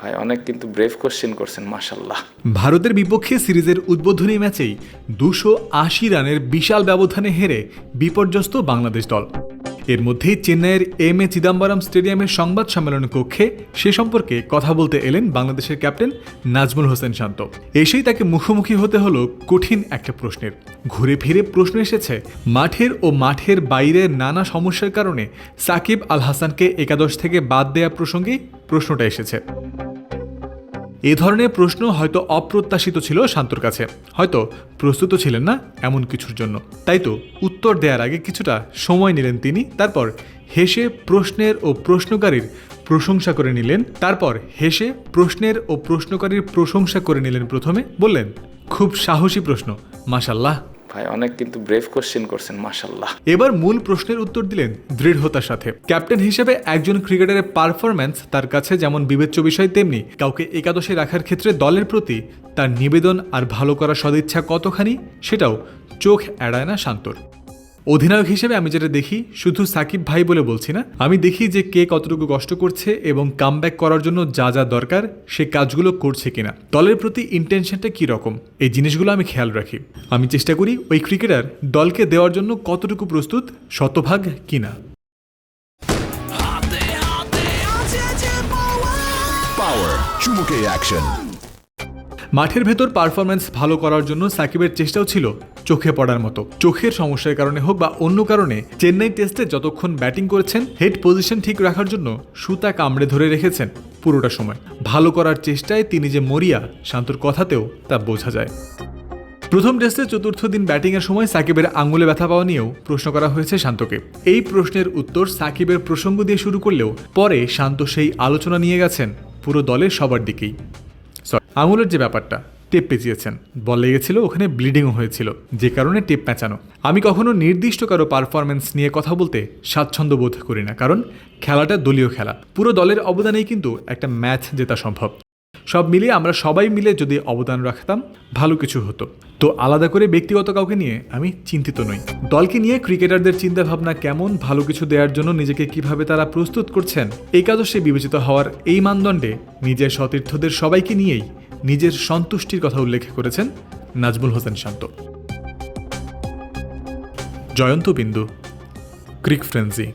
ভাই, অনেক কিন্তু ব্রেভ কোশ্চেন করছেন মাশাল্লাহ ভারতের বিপক্ষে সিরিজের উদ্বোধনী ম্যাচেই দুশো আশি রানের বিশাল ব্যবধানে হেরে বিপর্যস্ত বাংলাদেশ দল। এর মধ্যেই চেন্নাইয়ের এম এ চিদাম্বরম স্টেডিয়ামের সংবাদ সম্মেলন কক্ষে সে সম্পর্কে কথা বলতে এলেন বাংলাদেশের ক্যাপ্টেন নাজমুল হোসেন শান্ত। এসেই তাকে মুখোমুখি হতে হলো কঠিন একটা প্রশ্নের। ঘুরে ফিরে প্রশ্ন এসেছে, মাঠের ও মাঠের বাইরের নানা সমস্যার কারণে সাকিব আল হাসানকে একাদশ থেকে বাদ দেয়া প্রসঙ্গেই প্রশ্নটা এসেছে। এ ধরনের প্রশ্ন হয়তো অপ্রত্যাশিত ছিল শান্তর কাছে। হয়তো প্রস্তুত ছিলেন না এমন কিছুর জন্য। তাই তো উত্তর দেওয়ার আগে কিছুটা সময় নিলেন তিনি, তারপর হেসে প্রশ্নের ও প্রশ্নকারীর প্রশংসা করে নিলেন, তারপর হেসে প্রশ্নের ও প্রশ্নকারীর প্রশংসা করে নিলেন প্রথমে, বললেন, খুব সাহসী প্রশ্ন, মাশাল্লাহ। ভাই, অনেক কিন্তু ব্রেভ কোশ্চেন করছেন মাশাল্লাহ এবার মূল প্রশ্নের উত্তর দিলেন দৃঢ়তার সাথে। ক্যাপ্টেন হিসেবে একজন ক্রিকেটারের পারফরম্যান্স তার কাছে যেমন বিবেচ্য বিষয়, তেমনি কাউকে একাদশে রাখার ক্ষেত্রে দলের প্রতি তার নিবেদন আর ভালো করার সদিচ্ছা কতখানি, সেটাও চোখ এড়ায় না শান্তর। অধিনায়ক হিসেবে আমি যেটা দেখি শুধু সাকিব ভাই বলে বলছি না আমি দেখি যে কে কতটুকু কষ্ট করছে এবং কামব্যাক করার জন্য যা যা দরকার সে কাজগুলো করছে কিনা। দলের প্রতি ইন্টেনশনটা কী রকম এই জিনিসগুলো আমি খেয়াল রাখি। আমি চেষ্টা করি ওই ক্রিকেটার দলকে দেওয়ার জন্য কতটুকু প্রস্তুত শতভাগ কিনা। চুমুকে অ্যাকশন মাঠের ভেতর পারফরম্যান্স ভালো করার জন্য সাকিবের চেষ্টাও ছিল চোখে পড়ার মতো। চোখের সমস্যার কারণে হোক বা অন্য কারণে, চেন্নাই টেস্টে যতক্ষণ ব্যাটিং করেছেন, হেড পজিশন ঠিক রাখার জন্য সুতা কামড়ে ধরে রেখেছেন পুরোটা সময়। ভালো করার চেষ্টায় তিনি যে মরিয়া, শান্তর কথাতেও তা বোঝা যায়। প্রথম টেস্টে চতুর্থ দিন ব্যাটিংয়ের সময় সাকিবের আঙুলে ব্যথা পাওয়া নিয়েও প্রশ্ন করা হয়েছে শান্তকে। এই প্রশ্নের উত্তর সাকিবের প্রসঙ্গ দিয়ে শুরু করলেও পরে শান্ত সেই আলোচনা নিয়ে গেছেন পুরো দলের সবার দিকেই। আঙুলের যে ব্যাপারটা টেপ পেঁচিয়েছেন। বল লেগেছিল, ওখানে ব্লিডিংও হয়েছিল, যে কারণে টেপ পেঁচানো। আমি কখনো নির্দিষ্ট কারও পারফরমেন্স নিয়ে কথা বলতে স্বাচ্ছন্দ্য বোধ করি না, কারণ খেলাটা দলীয় খেলা। পুরো দলের অবদানেই কিন্তু একটা ম্যাচ জেতা সম্ভব। সব মিলিয়ে আমরা সবাই মিলে যদি অবদান রাখতাম, ভালো কিছু হতো। তো আলাদা করে ব্যক্তিগত কাউকে নিয়ে আমি চিন্তিত নই। দলকে নিয়ে ক্রিকেটারদের চিন্তাভাবনা কেমন, ভালো কিছু দেওয়ার জন্য নিজেকে কীভাবে তারা প্রস্তুত করছেন একাদশে বিবেচিত হওয়ার এই মানদণ্ডে নিজের সতীর্থদের সবাইকে নিয়েই নিজের সন্তুষ্টির কথা উল্লেখ করেছেন নাজমুল হোসেন শান্ত। জয়ন্ত বিন্দু, ক্রিক ফ্রেন্সি।